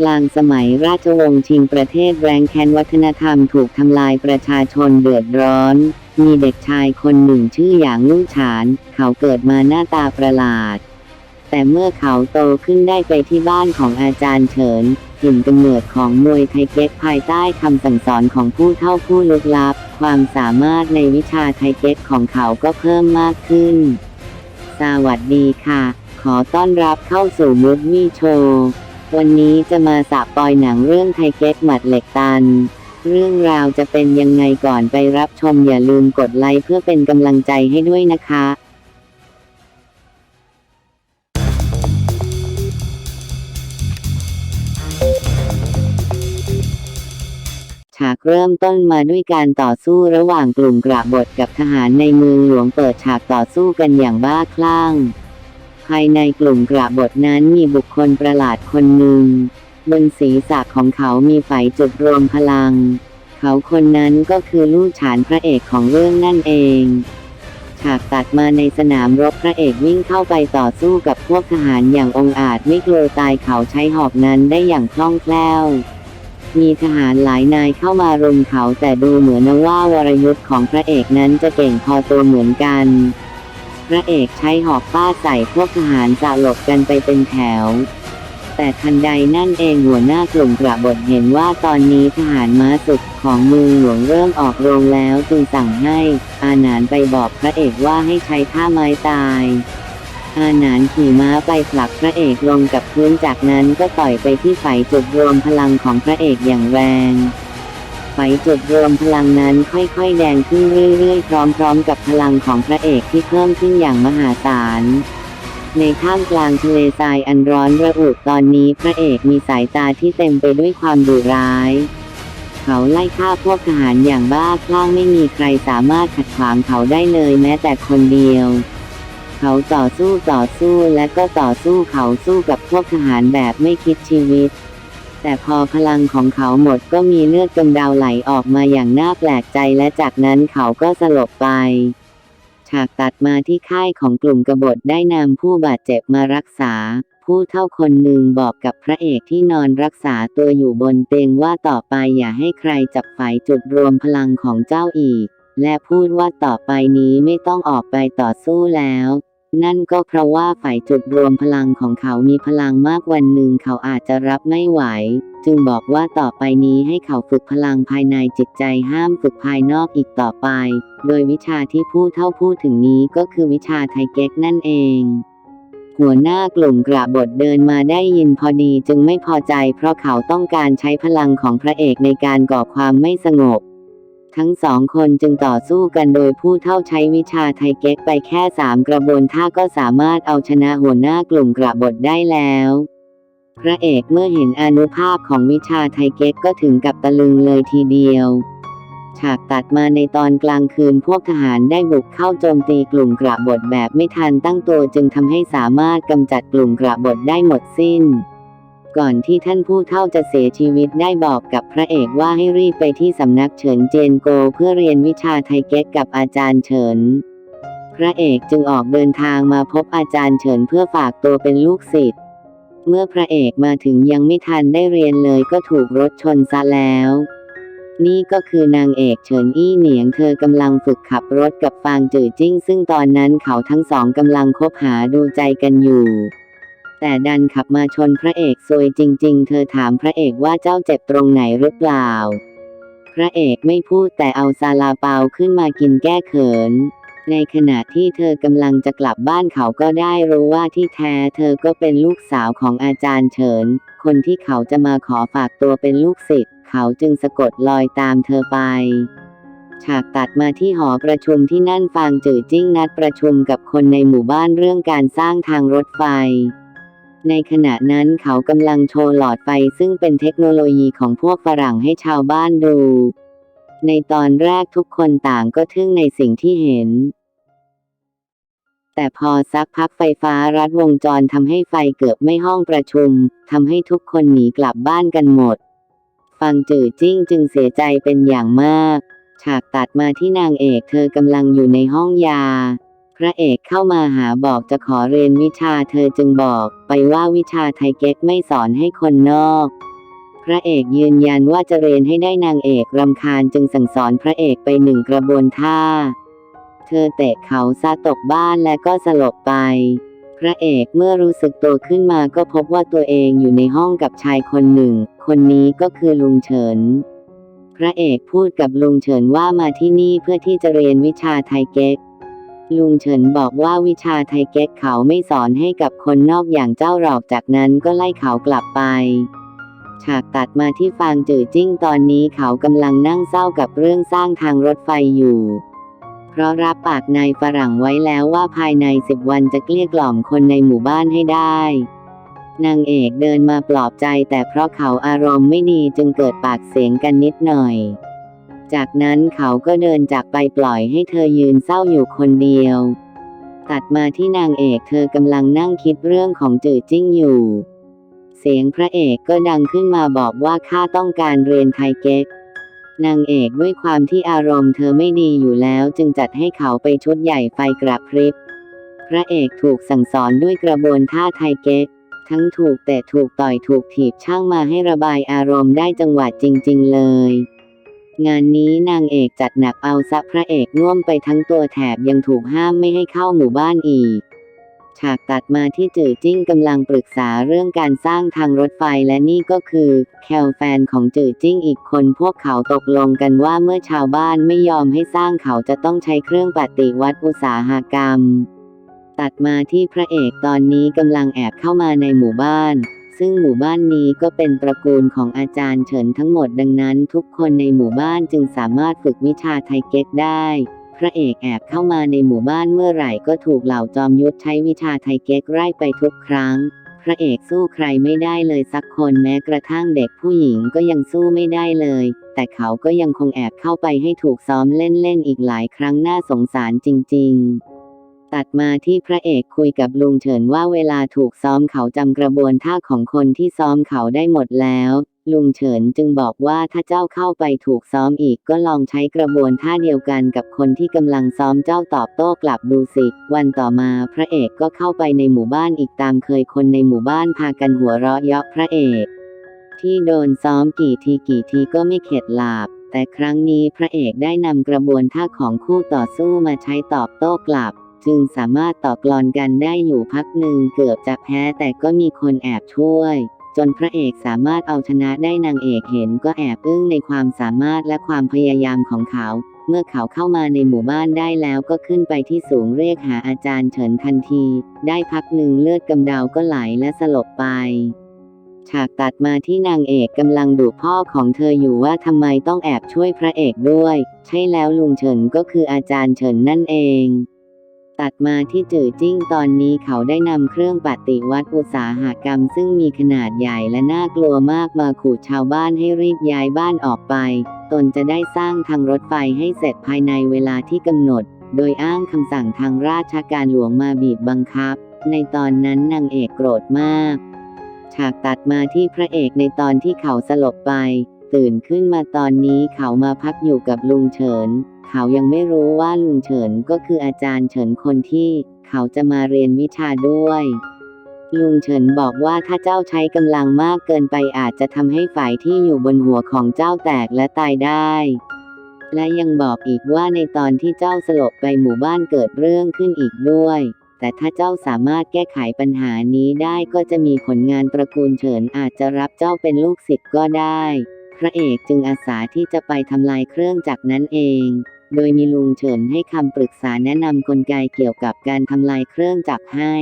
กลางสมัยราชวงศ์ชิงประเทศแรงแค้นวัฒนธรรมถูกทำลายประชาชนเดือดร้อน มีเด็กชายคนหนึ่งชื่อหยางลู่ฉาน เขาเกิดมาหน้าตาประหลาด แต่เมื่อเขาโตขึ้นได้ไปที่บ้านของอาจารย์เฉินถิ่นกำเนิดของมวยไทเก๊กภายใต้คำสั่งสอนของผู้เฒ่าผู้ลึกลับ ความสามารถในวิชาไทเก๊กของเขาก็เพิ่มมากขึ้น สวัสดีค่ะ ขอต้อนรับเข้าสู่มุดมี่โชว์ วันนี้จะมาสะปอยหนังเรื่องไทเก๊กหมัดเหล็กตัน เรื่องราวจะเป็นยังไงก่อนไปรับชมอย่าลืมกดไลค์เพื่อเป็นกำลังใจให้ด้วยนะคะ ฉากเริ่มต้นมาด้วยการต่อสู้ระหว่างกลุ่มกระบฏกับทหารในเมืองหลวงเปิดฉากต่อสู้กันอย่างบ้าคลั่ง ภายในกลุ่มกระบฏนั้นมีบุคคลประหลาดคนหนึ่ง บนศีรษะของเขามีไฟจุดรวมพลัง เขาคนนั้นก็คือลู่ฉานพระเอกของเรื่องนั่นเอง ฉากตัดมาในสนามรบพระเอกวิ่งเข้าไปต่อสู้กับพวกทหารอย่างองอาจไม่กลัวตายเขาใช้หอกนั้นได้อย่างคล่องแคล่วมีทหารหลายนายเข้ามารุมเขาแต่ดูเหมือนว่าวรยุทธ์ของพระเอกนั้นจะเก่งพอตัวเหมือนกัน พระเอกใช้หอกฟาดใส่พวกทหารสลบกันไปเป็นแถว แต่ทันใดนั่นเองหัวหน้ากลุ่มกระบฏเห็นว่าตอนนี้ทหารม้าศึกของมือหลวงเริ่มออกโรงแล้วจึงสั่งให้ อาหนานไปบอกพระเอกว่าให้ใช้ท่าไม้ตายอาหนานขี่ม้าไปผลักพระเอกลงกับพื้นจากนั้นก็ต่อยไปที่ไฟจุดรวมพลังของพระเอกอย่างแรง จุดรวมพลังนั้นค่อยๆแดงขึ้นเรื่อยๆ พร้อมๆ กับพลังของพระเอกที่เพิ่มขึ้นอย่างมหาศาล ในท่ามกลางทะเลทรายอันร้อนระอุตอนนี้พระเอกมีสายตาที่เต็มไปด้วยความดุร้าย เขาไล่ฆ่าพวกทหารอย่างบ้าคลั่งไม่มีใครสามารถขัดขวางเขาได้เลยแม้แต่คนเดียวเขาต่อสู้ต่อสู้และก็ต่อสู้เขาสู้กับพวกทหารแบบไม่คิดชีวิต แต่พอพลังของเขาหมดก็มีเลือดกำเดาไหลออกมาอย่างน่าแปลกใจและจากนั้นเขาก็สลบไป ฉากตัดมาที่ค่ายของกลุ่มกบฏได้นำผู้บาดเจ็บมารักษา ผู้เท่าคนหนึ่งบอกกับพระเอกที่นอนรักษาตัวอยู่บนเตียงว่าต่อไปอย่าให้ใครจับไฟจุดรวมพลังของเจ้าอีก และพูดว่าต่อไปนี้ไม่ต้องออกไปต่อสู้แล้ว นั่นก็เพราะว่าฝ่ายจุดรวมพลังของเขามีพลังมากวันหนึ่งเขาอาจจะรับไม่ไหว จึงบอกว่าต่อไปนี้ให้เขาฝึกพลังภายในจิตใจห้ามฝึกภายนอกอีกต่อไป โดยวิชาที่ผู้เท่าพูดถึงนี้ก็คือวิชาไทเก๊กนั่นเอง หัวหน้ากลุ่มกระบฏเดินมาได้ยินพอดีจึงไม่พอใจ เพราะเขาต้องการใช้พลังของพระเอกในการก่อความไม่สงบ ทั้งสองคนจึงต่อสู้กันโดยผู้เท่าใช้วิชาไทเก๊กไปแค่สามกระบวนท่าก็สามารถเอาชนะหัวหน้ากลุ่มกระบฏได้แล้ว พระเอกเมื่อเห็นอนุภาพของวิชาไทเก๊กก็ถึงกับตะลึงเลยทีเดียว ฉากตัดมาในตอนกลางคืนพวกทหารได้บุกเข้าโจมตีกลุ่มกระบฏแบบไม่ทันตั้งตัวจึงทำให้สามารถกำจัดกลุ่มกระบฏได้หมดสิ้น ก่อนที่ท่านผู้เฒ่าจะเสียชีวิตได้บอกกับพระเอกว่าให้รีบไปที่สำนักเฉินเจนโกเพื่อเรียนวิชาไทเก๊กกับอาจารย์เฉิน พระเอกจึงออกเดินทางมาพบอาจารย์เฉินเพื่อฝากตัวเป็นลูกศิษย์ เมื่อพระเอกมาถึงยังไม่ทันได้เรียนเลยก็ถูกรถชนซะแล้ว นี่ก็คือนางเอกเฉินอี้เหนียงเธอกำลังฝึกขับรถกับฟางจื่อจิ้ง ซึ่งตอนนั้นเขาทั้งสองกำลังคบหาดูใจกันอยู่ แต่ดันขับมาชนพระเอกซวยจริง ๆ เธอถามพระเอกว่าเจ้าเจ็บตรงไหนหรือเปล่า พระเอกไม่พูดแต่เอาซาลาเปาขึ้นมากินแก้เขิน ในขณะที่เธอกำลังจะกลับบ้านเขาก็ได้รู้ว่าที่แท้เธอก็เป็นลูกสาวของอาจารย์เฉิน คนที่เขาจะมาขอฝากตัวเป็นลูกศิษย์เขาจึงสะกดรอยตามเธอไปฉากตัดมาที่หอประชุมที่นั่นฟางจื่อจิ้งนัดประชุมกับคนในหมู่บ้านเรื่องการสร้างทางรถไฟ ในขณะนั้นเขากำลังโชว์หลอดไฟซึ่งเป็นเทคโนโลยีของพวกฝรั่งให้ชาวบ้านดู ในตอนแรกทุกคนต่างก็ทึ่งในสิ่งที่เห็น แต่พอสักพักไฟฟ้ารัดวงจรทำให้ไฟเกือบไม่ห้องประชุมทำให้ทุกคนหนีกลับบ้านกันหมด ฟังจื่อจิ้งจึงเสียใจเป็นอย่างมาก ฉากตัดมาที่นางเอกเธอกำลังอยู่ในห้องยา พระเอกเข้ามาหาบอกจะขอเรียนวิชาเธอจึงบอกไปว่าวิชาไทเก๊กไม่สอนให้คนนอก พระเอกยืนยันว่าจะเรียนให้ได้นางเอกรำคาญจึงสั่งสอนพระเอกไปหนึ่งกระบวนท่า เธอเตะเขาซาตกบ้านและก็สลบไป พระเอกเมื่อรู้สึกตัวขึ้นมาก็พบว่าตัวเองอยู่ในห้องกับชายคนหนึ่ง คนนี้ก็คือลุงเฉินพระเอกพูดกับลุงเฉินว่ามาที่นี่เพื่อที่จะเรียนวิชาไทเก๊ก ลุงเฉินบอกว่าวิชาไทเก๊กเขาไม่สอนให้กับคนนอกอย่างเจ้าหรอกจากนั้นก็ไล่เขากลับไปฉากตัดมาที่ฟางจือจิ้งตอนนี้เขากำลังนั่งเศร้ากับเรื่องสร้างทางรถไฟอยู่ เพราะรับปากนายฝรั่งไว้แล้วว่าภายในสิบวันจะเกลี้ยกล่อมคนในหมู่บ้านให้ได้ นางเอกเดินมาปลอบใจแต่เพราะเขาอารมณ์ไม่ดีจึงเกิดปากเสียงกันนิดหน่อย จากนั้นเขาก็เดินจากไปปล่อยให้เธอยืนเศร้าอยู่คนเดียว ตัดมาที่นางเอกเธอกำลังนั่งคิดเรื่องของจือจิ้งอยู่ เสียงพระเอกก็ดังขึ้นมาบอกว่าข้าต้องการเรียนไทเก๊กนางเอกด้วยความที่อารมณ์เธอไม่ดีอยู่แล้วจึงจัดให้เขาไปชุดใหญ่ไฟกระพริบ พระเอกถูกสั่งสอนด้วยกระบวนท่าไทเก๊กทั้งถูกแต่ถูกต่อยถูกถีบช่างมาให้ระบายอารมณ์ได้จังหวะจริง ๆ เลย งานนี้นางเอกจัดหนักเอาซะพระเอกน่วมไปทั้งตัวแถบยังถูกห้ามไม่ให้เข้าหมู่บ้านอีก ฉากตัดมาที่จือจิ้งกำลังปรึกษาเรื่องการสร้างทางรถไฟและนี่ก็คือ แคลแฟนของจือจิ้งอีกคนพวกเขาตกลงกันว่าเมื่อชาวบ้านไม่ยอมให้สร้างเขาจะต้องใช้เครื่องปฏิวัติอุตสาหกรรม ตัดมาที่พระเอกตอนนี้กำลังแอบเข้ามาในหมู่บ้าน ซึ่งหมู่บ้านนี้ก็เป็นตระกูลของอาจารย์เฉินทั้งหมดดังนั้น ทุกคนในหมู่บ้านจึงสามารถฝึกวิชาไทเก๊กได้ พระเอกแอบเข้ามาในหมู่บ้านเมื่อไหร่ก็ถูกเหล่าจอมยุทธใช้วิชาไทเก๊กไล่ไปทุกครั้ง พระเอกสู้ใครไม่ได้เลยสักคนแม้กระทั่งเด็กผู้หญิงก็ยังสู้ไม่ได้เลย แต่เขาก็ยังคงแอบเข้าไปให้ถูกซ้อมเล่นๆอีกหลายครั้งน่าสงสารจริง ๆ ตัดมาที่พระเอกคุยกับลุงเฉินว่าเวลาถูกซ้อมเขาจำกระบวนท่าของคนที่ซ้อมเขาได้หมดแล้ว ลุงเฉินจึงบอกว่าถ้าเจ้าเข้าไปถูกซ้อมอีกก็ลองใช้กระบวนท่าเดียวกันกับคนที่กำลังซ้อมเจ้าตอบโต้กลับดูสิ วันต่อมาพระเอกก็เข้าไปในหมู่บ้านอีกตามเคยคนในหมู่บ้านพากันหัวเราะเยาะพระเอกที่โดนซ้อมกี่ทีกี่ทีก็ไม่เข็ดหลาบ แต่ครั้งนี้พระเอกได้นำกระบวนท่าของคู่ต่อสู้มาใช้ตอบโต้กลับ จึงสามารถต่อกลอนกันได้อยู่พักหนึ่งเกือบจะแพ้แต่ก็มีคนแอบช่วย จนพระเอกสามารถเอาชนะได้นางเอกเห็นก็แอบอึ้งในความสามารถและความพยายามของเขา เมื่อเขาเข้ามาในหมู่บ้านได้แล้วก็ขึ้นไปที่สูงเรียกหาอาจารย์เฉินทันที ได้พักหนึ่งเลือดกำเดาก็ไหลและสลบไปฉากตัดมาที่นางเอกกำลังดุพ่อของเธออยู่ว่าทำไมต้องแอบช่วยพระเอกด้วย ใช่แล้วลุงเฉินก็คืออาจารย์เฉินนั่นเอง ตัดมาที่จื่อจิ้งตอนนี้เขาได้นำเครื่องปฏิวัติอุตสาหกรรม ซึ่งมีขนาดใหญ่และน่ากลัวมากมาขู่ชาวบ้านให้รีบย้ายบ้านออกไป ตนจะได้สร้างทางรถไฟให้เสร็จภายในเวลาที่กำหนด โดยอ้างคำสั่งทางราชการหลวงมาบีบบังคับ ในตอนนั้นนางเอกโกรธมาก ฉากตัดมาที่พระเอกในตอนที่เขาสลบไป ตื่นขึ้นมาตอนนี้เขามาพักอยู่กับลุงเฉิน เขายังไม่รู้ว่าลุงเฉินก็คืออาจารย์เฉินคนที่เขาจะมาเรียนวิชาด้วย ลุงเฉินบอกว่าถ้าเจ้าใช้กำลังมากเกินไปอาจจะทำให้ฝ่ายที่อยู่บนหัวของเจ้าแตกและตายได้และยังบอกอีกว่าในตอนที่เจ้าสลบไปหมู่บ้านเกิดเรื่องขึ้นอีกด้วย แต่ถ้าเจ้าสามารถแก้ไขปัญหานี้ได้ก็จะมีผลงานตระกูลเฉินอาจจะรับเจ้าเป็นลูกศิษย์ก็ได้ พระเอกจึงอาสาที่จะไปทำลายเครื่องจักรนั้นเอง โดยมีลุงเฉินให้คำปรึกษาแนะนำกลไกเกี่ยวกับการทำลายเครื่องจักรให้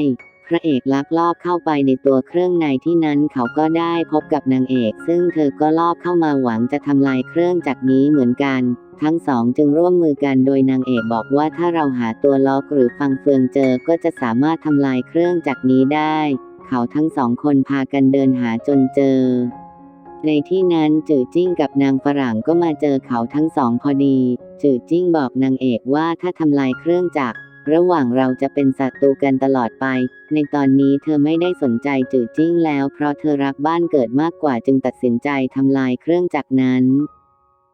พระเอกลักลอบเข้าไปในตัวเครื่องในที่นั้นเขาก็ได้พบกับนางเอก ซึ่งเธอก็ลอบเข้ามาหวังจะทำลายเครื่องจักรนี้เหมือนกัน ทั้งสองจึงร่วมมือกันโดยนางเอกบอกว่าถ้าเราหาตัวล็อกหรือฟังเฟืองเจอก็จะสามารถทำลายเครื่องจักรนี้ได้ เขาทั้งสองคนพากันเดินหาจนเจอ ในที่นั้นจื่อจิ้งกับนางฝรั่งก็มาเจอเขาทั้งสองพอดี จื่อจิ้งบอกนางเอกว่าถ้าทำลายเครื่องจักรระหว่างเราจะเป็นศัตรูกันตลอดไป ในตอนนี้เธอไม่ได้สนใจจื่อจิ้งแล้ว เพราะเธอรักบ้านเกิดมากกว่าจึงตัดสินใจทำลายเครื่องจักรนั้น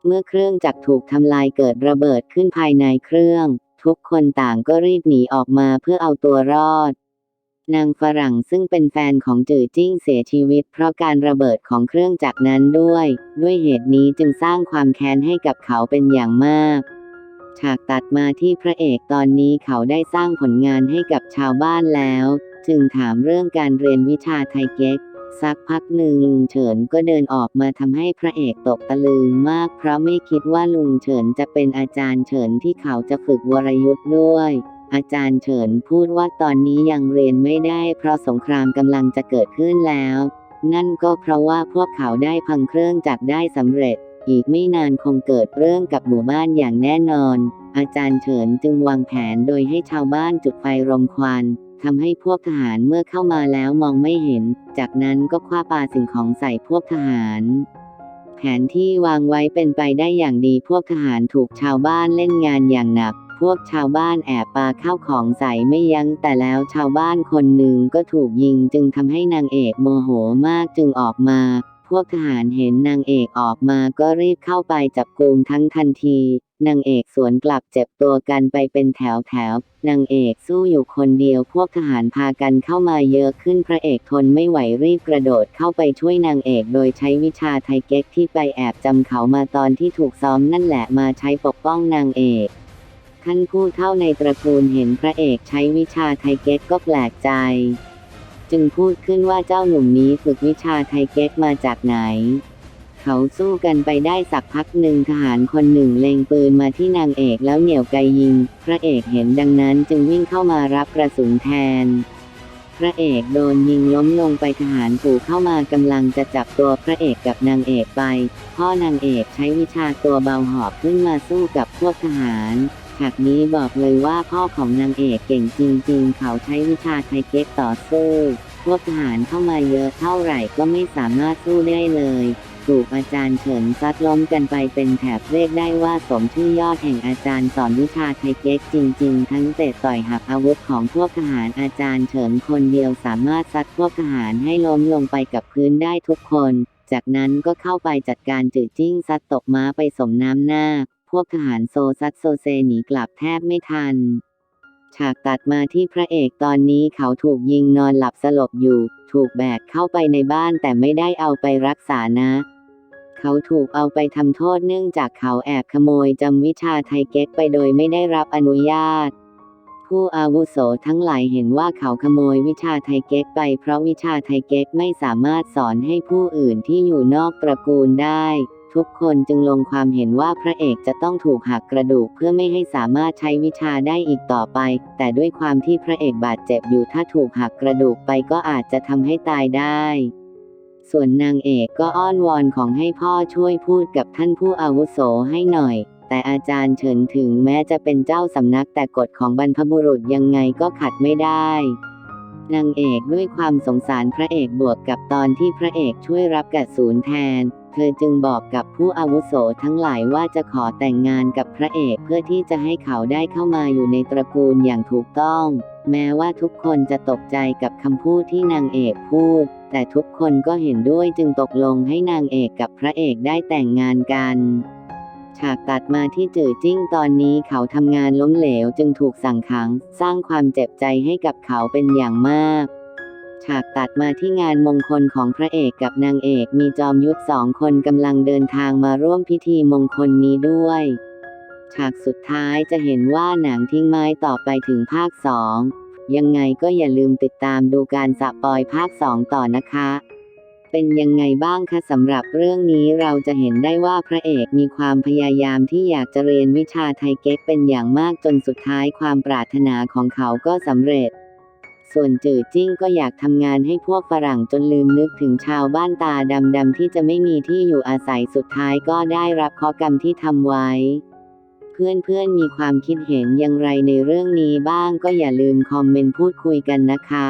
เมื่อเครื่องจักรถูกทำลายเกิดระเบิดขึ้นภายในเครื่อง ทุกคนต่างก็รีบหนีออกมาเพื่อเอาตัวรอด นางฝรั่งซึ่งเป็นแฟนของจือจิ้งเสียชีวิต เพราะการระเบิดของเครื่องจักรนั้นด้วย ด้วยเหตุนี้จึงสร้างความแค้นให้กับเขาเป็นอย่างมากฉากตัดมาที่พระเอกตอนนี้เขาได้สร้างผลงานให้กับชาวบ้านแล้ว จึงถามเรื่องการเรียนวิชาไทเก๊กสักพักหนึ่งลุงเฉินก็เดินออกมาทำให้พระเอกตกตะลึงมาก เพราะไม่คิดว่าลุงเฉินจะเป็นอาจารย์เฉินที่เขาจะฝึกวรยุทธ์ด้วย อาจารย์เฉินพูดว่าตอนนี้ยังเรียนไม่ได้ เพราะสงครามกำลังจะเกิดขึ้นแล้ว นั่นก็เพราะว่าพวกเขาได้พังเครื่องจักรได้สำเร็จ อีกไม่นานคงเกิดเรื่องกับหมู่บ้านอย่างแน่นอน อาจารย์เฉินจึงวางแผนโดยให้ชาวบ้านจุดไฟรมควันทำให้พวกทหารเมื่อเข้ามาแล้วมองไม่เห็น จากนั้นก็คว้าปาสิ่งของใส่พวกทหาร แผนที่วางไว้เป็นไปได้อย่างดีพวกทหารถูกชาวบ้านเล่นงานอย่างหนัก พวกชาวบ้านแอบปาข้าวของใส่ไม่ยัง้งแต่แล้วชาวบ้านคนหนึ่งก็ถูกยิงจึงทำให้นางเอกโมโหมากจึงออกมา พวกทหารเห็นนางเอกออกมาก็รีบเข้าไปจับกุมทั้งทันทีนางเอกสวนกลับเจ็บตัวกันไปเป็นแถวแถวนางเอกสู้อยู่คนเดียวพวกทหารพากันเข้ามาเยอะขึ้นพระเอกทนไม่ไหวรีบกระโดดเข้าไปช่วยนางเอกโดยใช้วิชาไทเก๊กที่ไปแอบจำเขามาตอนที่ถูกซ้อมนั่นแหละมาใช้ปกป้องนางเอก ท่านผู้เท่าในตระกูลเห็นพระเอกใช้วิชาไทเก๊กก็แปลกใจ จึงพูดขึ้นว่าเจ้าหนุ่มนี้ฝึกวิชาไทเก๊กมาจากไหน เขาสู้กันไปได้สักพักหนึ่งทหารคนหนึ่งเล็งปืนมาที่นางเอกแล้วเหนี่ยวไกยิง พระเอกเห็นดังนั้นจึงวิ่งเข้ามารับกระสุนแทนพระเอกโดนยิงล้มลงไปทหารปู่เข้ามากำลังจะจับตัวพระเอกกับนางเอกไป พ่อนางเอกใช้วิชาตัวเบาหอบขึ้นมาสู้กับพวกทหาร ฉากนี้บอกเลยว่าพ่อของนางเอกเก่งจริงๆ เขาใช้วิชาไทเก๊กต่อสู้พวกทหารเข้ามาเยอะเท่าไหร่ก็ไม่สามารถสู้ได้เลย ถูกอาจารย์เฉินซัดล้มกันไปเป็นแถบเรียกได้ว่าสมชื่อยอดแห่งอาจารย์สอนวิชาไทเก๊กจริง ๆ ทั้งเตะต่อยหักอาวุธของพวกทหารอาจารย์เฉินคนเดียวสามารถซัดพวกทหารให้ล้มลงไปกับพื้นได้ทุกคน จากนั้นก็เข้าไปจัดการจืดจิ้งซัดตกม้าไปสมน้ำหน้า วกทหารโซซัดโซเซหนีกลับแทบไม่ทัน ฉากตัดมาที่พระเอกตอนนี้เขาถูกยิงนอนหลับสลบอยู่ ถูกแบกเข้าไปในบ้านแต่ไม่ได้เอาไปรักษานะ เขาถูกเอาไปทำโทษเนื่องจากเขาแอบขโมยจำวิชาไทเก๊กไปโดยไม่ได้รับอนุญาตผู้อาวุโสทั้งหลายเห็นว่าเขาขโมยวิชาไทเก๊กไปเพราะวิชาไทเก๊กไม่สามารถสอนให้ผู้อื่นที่อยู่นอกตระกูลได้ ทุกคนจึงลงความเห็นว่าพระเอกจะต้องถูกหักกระดูกเพื่อไม่ให้สามารถใช้วิชาได้อีกต่อไป แต่ด้วยความที่พระเอกบาดเจ็บอยู่ถ้าถูกหักกระดูกไปก็อาจจะทำให้ตายได้ ส่วนนางเอกก็อ้อนวอนของให้พ่อช่วยพูดกับท่านผู้อาวุโสให้หน่อย แต่อาจารย์เฉินถึงแม้จะเป็นเจ้าสำนักแต่กฎของบรรพบุรุษยังไงก็ขัดไม่ได้นางเอกด้วยความสงสารพระเอกบวกกับตอนที่พระเอกช่วยรับกระสูนแทน เธอจึงบอกกับผู้อาวุโสทั้งหลายว่าจะขอแต่งงานกับพระเอกเพื่อที่จะให้เขาได้เข้ามาอยู่ในตระกูลอย่างถูกต้อง แม้ว่าทุกคนจะตกใจกับคำพูดที่นางเอกพูด แต่ทุกคนก็เห็นด้วยจึงตกลงให้นางเอกกับพระเอกได้แต่งงานกันฉากตัดมาที่จื่อจิ้งตอนนี้เขาทำงานล้มเหลวจึงถูกสั่งขัง สร้างความเจ็บใจให้กับเขาเป็นอย่างมาก ฉากตัดมาที่งานมงคลของพระเอกกับนางเอกมีจอมยุทธสองคนกำลังเดินทางมาร่วมพิธีมงคลนี้ด้วย ฉากสุดท้ายจะเห็นว่าหนังทิ้งไม้ต่อไปถึงภาคสองยังไงก็อย่าลืมติดตามดูการสปอยภาคสองต่อนะคะ เป็นยังไงบ้างคะสำหรับเรื่องนี้เราจะเห็นได้ว่าพระเอกมีความพยายามที่อยากจะเรียนวิชาไทเก๊กเป็นอย่างมากจนสุดท้ายความปรารถนาของเขาก็สำเร็จ ส่วนจื่อจิ้งก็อยากทำงานให้พวกฝรั่งจนลืมนึกถึงชาวบ้านตาดำๆที่จะไม่มีที่อยู่อาศัยสุดท้ายก็ได้รับข้อกรรมที่ทำไว้ เพื่อนๆมีความคิดเห็นอย่างไรในเรื่องนี้บ้างก็อย่าลืมคอมเมนต์พูดคุยกันนะคะ